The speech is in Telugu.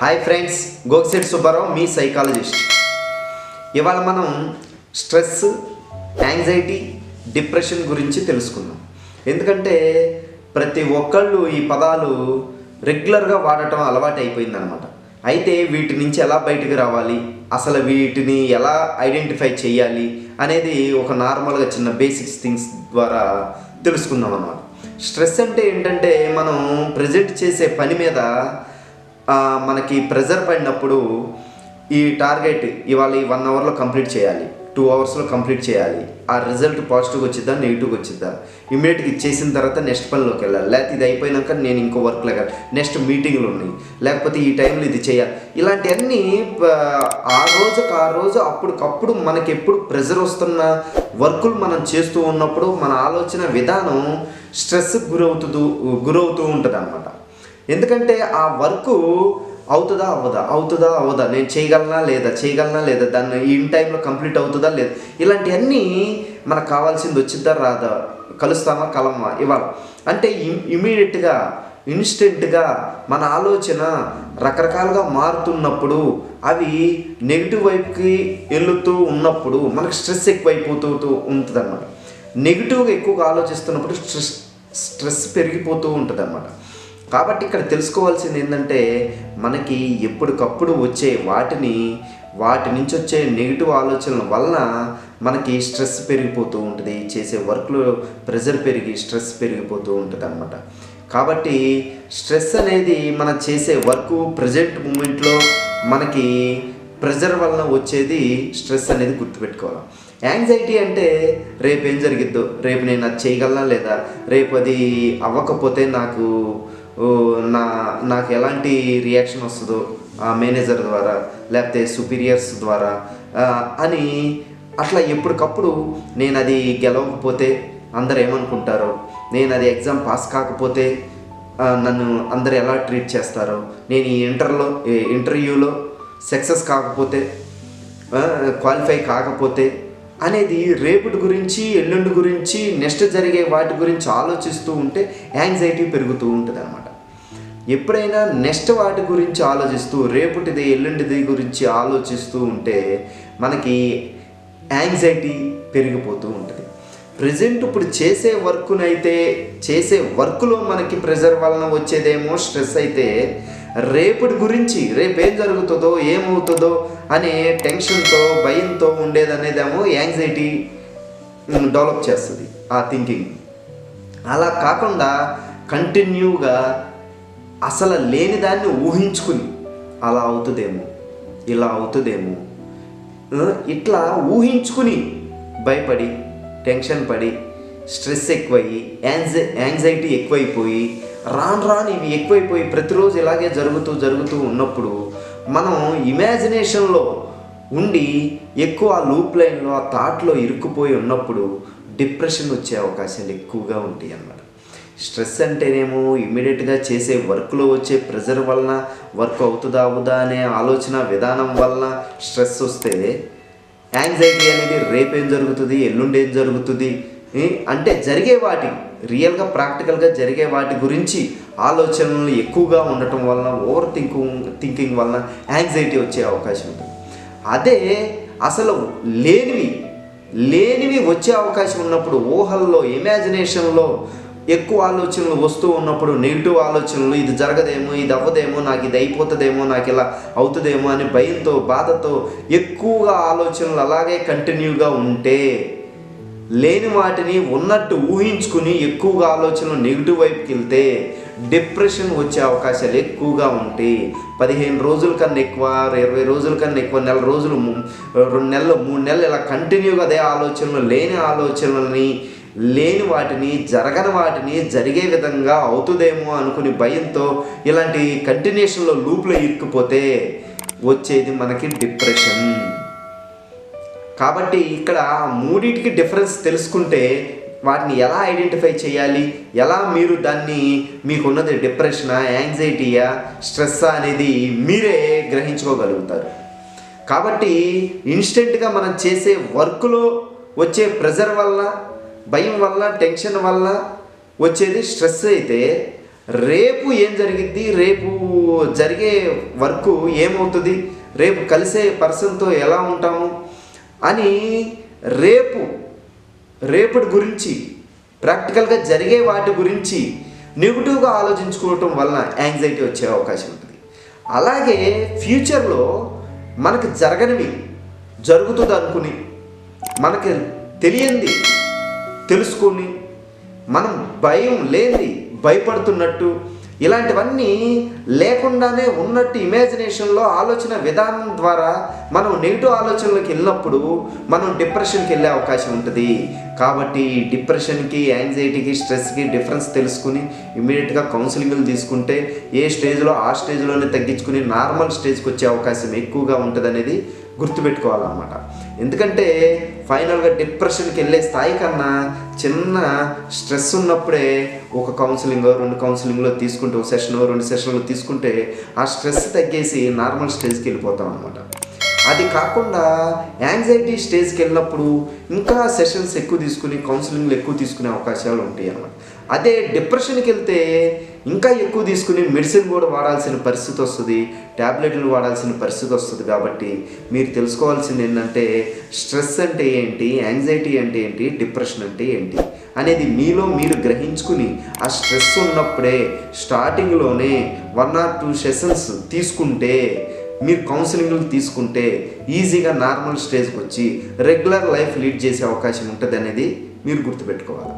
హాయ్ ఫ్రెండ్స్ గోక్సెట్ సుబ్బారావు మీ సైకాలజిస్ట్ ఇవాళ మనం స్ట్రెస్ యాంగ్జైటీ డిప్రెషన్ గురించి తెలుసుకుందాం. ఎందుకంటే ప్రతి ఒక్కళ్ళు ఈ పదాలు రెగ్యులర్గా వాడటం అలవాటు అయిపోయిందనమాట అయితే వీటి నుంచి ఎలా బయటకు రావాలి? అసలు వీటిని ఎలా ఐడెంటిఫై చేయాలి? అనేది ఒక నార్మల్గా చిన్న బేసిక్స్ థింగ్స్ ద్వారా తెలుసుకుందాం అన్నమాట స్ట్రెస్ అంటే ఏంటంటే మనం ప్రజెంట్ చేసే పని మీద మనకి ప్రెజర్ పడినప్పుడు ఈ టార్గెట్ ఇవాళ ఈ వన్ అవర్లో కంప్లీట్ చేయాలి. టూ అవర్స్లో కంప్లీట్ చేయాలి. ఆ రిజల్ట్ పాజిటివ్గా వచ్చిద్దా నెగిటివ్గా వచ్చిద్దా? ఇమీడియట్గా ఇచ్చేసిన తర్వాత నెక్స్ట్ పనిలోకి వెళ్ళాలి. లేకపోతే ఇది అయిపోయినాక నేను ఇంకో వర్క్లో వెళ్ళాలి నెక్స్ట్ మీటింగ్లు ఉన్నాయి. లేకపోతే ఈ టైంలో ఇది చేయాలి. ఇలాంటివన్నీ ఆ రోజుకు ఆ రోజు అప్పటికప్పుడు మనకి ఎప్పుడు ప్రెజర్ వస్తున్న వర్కులు మనం చేస్తూ ఉన్నప్పుడు మన ఆలోచన విధానం స్ట్రెస్కి గురవుతు గురవుతూ ఉంటుంది అనమాట ఎందుకంటే ఆ వర్క్ అవుతుందా అవ్వదా? అవుతుందా అవ్వదా? నేను చేయగలనా లేదా? చేయగలనా లేదా? దాన్ని ఇన్ టైంలో కంప్లీట్ అవుతుందా లేదా? ఇలాంటివన్నీ మనకు కావాల్సింది వచ్చిద్దా రాదా? కలుస్తామా? కలమా ఇవాళ. అంటే ఇమీడియట్గా ఇన్స్టెంట్గా మన ఆలోచన రకరకాలుగా మారుతున్నప్పుడు అవి నెగిటివ్ వైపుకి వెళుతూ ఉన్నప్పుడు మనకు స్ట్రెస్ ఎక్కువైపోతూ ఉంటుంది అనమాట నెగిటివ్గా ఎక్కువగా ఆలోచిస్తున్నప్పుడు స్ట్రెస్ స్ట్రెస్ పెరిగిపోతూ ఉంటుంది అనమాట కాబట్టి ఇక్కడ తెలుసుకోవాల్సింది ఏంటంటే మనకి ఎప్పటికప్పుడు వచ్చే వాటిని వాటి నుంచి వచ్చే నెగిటివ్ ఆలోచనల వలన మనకి స్ట్రెస్ పెరిగిపోతూ ఉంటుంది చేసే వర్క్లో ప్రెషర్ పెరిగి స్ట్రెస్ పెరిగిపోతూ ఉంటుంది అనమాట కాబట్టి స్ట్రెస్ అనేది మనం చేసే వర్క్ ప్రజెంట్ మూమెంట్లో మనకి ప్రెజర్ వలన వచ్చేది స్ట్రెస్ అనేది గుర్తుపెట్టుకోవాలి. యాంగ్జైటీ అంటే రేపు ఏం జరిగిద్దో రేపు నేను అది చేయగలనా లేదా రేపు అది అవ్వకపోతే నాకు నా నాకు ఎలాంటి రియాక్షన్ వస్తుందో ఆ మేనేజర్ ద్వారా లేకపోతే సుపీరియర్స్ ద్వారా అని అట్లా ఎప్పటికప్పుడు నేను అది గెలవకపోతే అందరు ఏమనుకుంటారో? నేను అది ఎగ్జామ్ పాస్ కాకపోతే నన్ను అందరు ఎలా ట్రీట్ చేస్తారో? నేను ఈ ఇంటర్లో ఇంటర్వ్యూలో సక్సెస్ కాకపోతే క్వాలిఫై కాకపోతే అనేది రేపటి గురించి ఎల్లుండి గురించి నెక్స్ట్ జరిగే వాటి గురించి ఆలోచిస్తూ ఉంటే యాంగ్జైటీ పెరుగుతూ ఉంటుంది అనమాట ఎప్పుడైనా నెక్స్ట్ వాటి గురించి ఆలోచిస్తూ రేపటిది ఎల్లుండిది గురించి ఆలోచిస్తూ ఉంటే మనకి యాంగ్జైటీ పెరిగిపోతూ ఉంటుంది. ప్రజెంట్ ఇప్పుడు చేసే వర్క్నైతే చేసే వర్క్లో మనకి ప్రెజర్ వలన వచ్చేదేమో స్ట్రెస్ అయితే రేపటి గురించి రేపు ఏం జరుగుతుందో ఏమవుతుందో అనే టెన్షన్తో భయంతో ఉండేదనేదేమో యాంగ్జైటీ డెవలప్ చేస్తుంది ఆ థింకింగ్ అలా కాకుండా కంటిన్యూగా అసలు లేని దాన్ని ఊహించుకుని అలా అవుతుందేమో ఇలా అవుతుందేమో. ఇట్లా ఊహించుకుని భయపడి టెన్షన్ పడి స్ట్రెస్ ఎక్కువయ్యి యాంగ్జై యాంగ్జైటీ ఎక్కువైపోయి రాను రాను ఇవి ఎక్కువైపోయి ప్రతిరోజు ఇలాగే జరుగుతూ జరుగుతూ ఉన్నప్పుడు మనం ఇమాజినేషన్లో ఉండి ఎక్కువ ఆ లూప్ లైన్లో ఆ థాట్లో ఇరుక్కుపోయి ఉన్నప్పుడు డిప్రెషన్ వచ్చే అవకాశాలు ఎక్కువగా ఉంటాయి అన్నమాట. స్ట్రెస్ అంటేనేమో ఇమ్మీడియట్గా చేసే వర్క్లో వచ్చే ప్రెజర్ వలన వర్క్ అవుతుందా అవుదా అనే ఆలోచన విధానం వలన స్ట్రెస్ వస్తే యాంగ్జైటీ అనేది రేపేం జరుగుతుంది ఎల్లుండి ఏం జరుగుతుంది అంటే జరిగే వాటి రియల్గా ప్రాక్టికల్గా జరిగే వాటి గురించి ఆలోచనలు ఎక్కువగా ఉండటం వలన ఓవర్ థింకింగ్ థింకింగ్ వలన యాంగ్జైటీ వచ్చే అవకాశం ఉంటుంది. అదే అసలు లేనివి లేనివి వచ్చే అవకాశం ఉన్నప్పుడు ఊహల్లో ఇమాజినేషన్లో ఎక్కువ ఆలోచనలు వస్తూ ఉన్నప్పుడు నెగిటివ్ ఆలోచనలు ఇది జరగదేమో ఇది అవ్వదేమో నాకు ఇది అయిపోతుందేమో నాకు ఇలా అవుతుందేమో అని భయంతో బాధతో ఎక్కువగా ఆలోచనలు అలాగే కంటిన్యూగా ఉంటే లేని వాటిని ఉన్నట్టు ఊహించుకుని ఎక్కువగా ఆలోచనలు నెగిటివ్ వైపుకి వెళ్తే డిప్రెషన్ వచ్చే అవకాశాలు ఎక్కువగా ఉంటాయి పదిహేను రోజుల కన్నా ఎక్కువ ఇరవై రోజుల కన్నా ఎక్కువ నెల రోజులు రెండు నెలలు మూడు నెలలు ఇలా కంటిన్యూగా అదే ఆలోచనలు లేని ఆలోచనలని లేని వాటిని జరగని వాటిని జరిగే విధంగా అవుతుందేమో అనుకుని భయంతో ఇలాంటి కంటిన్యూషన్లో లూప్లో ఇరుక్కుపోతే వచ్చేది మనకి డిప్రెషన్ కాబట్టి ఇక్కడ మూడింటికి డిఫరెన్స్ తెలుసుకుంటే వాటిని ఎలా ఐడెంటిఫై చేయాలి? ఎలా మీరు దాన్ని మీకున్నది డిప్రెషనా యాంగ్జైటీయా స్ట్రెస్సా అనేది మీరే గ్రహించుకోగలుగుతారు. కాబట్టి ఇన్స్టెంట్గా మనం చేసే వర్క్లో వచ్చే ప్రెజర్ వల్ల భయం వల్ల టెన్షన్ వల్ల వచ్చేది స్ట్రెస్ అయితే రేపు ఏం జరిగిద్ది? రేపు జరిగే వర్క్ ఏమవుతుంది? రేపు కలిసే పర్సన్తో ఎలా ఉంటాము? అని రేపు రేపటి గురించి ప్రాక్టికల్గా జరిగే వాటి గురించి నెగిటివ్గా ఆలోచించుకోవటం వలన యాంగ్జైటీ వచ్చే అవకాశం ఉంటుంది. అలాగే ఫ్యూచర్లో మనకు జరగనివి జరుగుతుంది అనుకుని మనకి తెలియంది తెలుసుకొని మనం భయం లేని భయపడుతున్నట్టు ఇలాంటివన్నీ లేకుండానే ఉన్నట్టు ఇమాజినేషన్లో ఆలోచన విధానం ద్వారా మనం నెగిటివ్ ఆలోచనలకు వెళ్ళినప్పుడు మనం డిప్రెషన్కి వెళ్ళే అవకాశం ఉంటుంది. కాబట్టి డిప్రెషన్కి యాంగ్జైటీకి స్ట్రెస్కి డిఫరెన్స్ తెలుసుకుని ఇమీడియట్గా కౌన్సిలింగ్లు తీసుకుంటే ఏ స్టేజ్లో ఆ స్టేజ్లోనే తగ్గించుకుని నార్మల్ స్టేజ్కి వచ్చే అవకాశం ఎక్కువగా ఉంటుంది అనేది గుర్తుపెట్టుకోవాలన్నమాట. ఎందుకంటే ఫైనల్గా డిప్రెషన్కి వెళ్ళే స్థాయి కన్నా చిన్న స్ట్రెస్ ఉన్నప్పుడే ఒక కౌన్సిలింగ్ రెండు కౌన్సిలింగ్లో తీసుకుంటే ఒక సెషన్ రెండు సెషన్లు తీసుకుంటే ఆ స్ట్రెస్ తగ్గేసి నార్మల్ స్టేజ్కి వెళ్ళిపోతాం అనమాట అది కాకుండా యాంగ్జైటీ స్టేజ్కి వెళ్ళినప్పుడు ఇంకా సెషన్స్ ఎక్కువ తీసుకుని కౌన్సిలింగ్లు ఎక్కువ తీసుకునే అవకాశాలు ఉంటాయి అన్నమాట. అదే డిప్రెషన్కి వెళ్తే ఇంకా ఎక్కువ తీసుకుని మెడిసిన్ కూడా వాడాల్సిన పరిస్థితి వస్తుంది ట్యాబ్లెట్లు వాడాల్సిన పరిస్థితి వస్తుంది కాబట్టి మీరు తెలుసుకోవాల్సింది ఏంటంటే స్ట్రెస్ అంటే ఏంటి యాంగ్జైటీ అంటే ఏంటి డిప్రెషన్ అంటే ఏంటి అనేది మీలో మీరు గ్రహించుకుని ఆ స్ట్రెస్ ఉన్నప్పుడే స్టార్టింగ్లోనే వన్ ఆర్ టూ సెషన్స్ తీసుకుంటే మీరు కౌన్సిలింగ్లు తీసుకుంటే ఈజీగా నార్మల్ స్టేజ్కి వచ్చి రెగ్యులర్ లైఫ్ లీడ్ చేసే అవకాశం ఉంటుంది అనేది మీరు గుర్తుపెట్టుకోవాలి.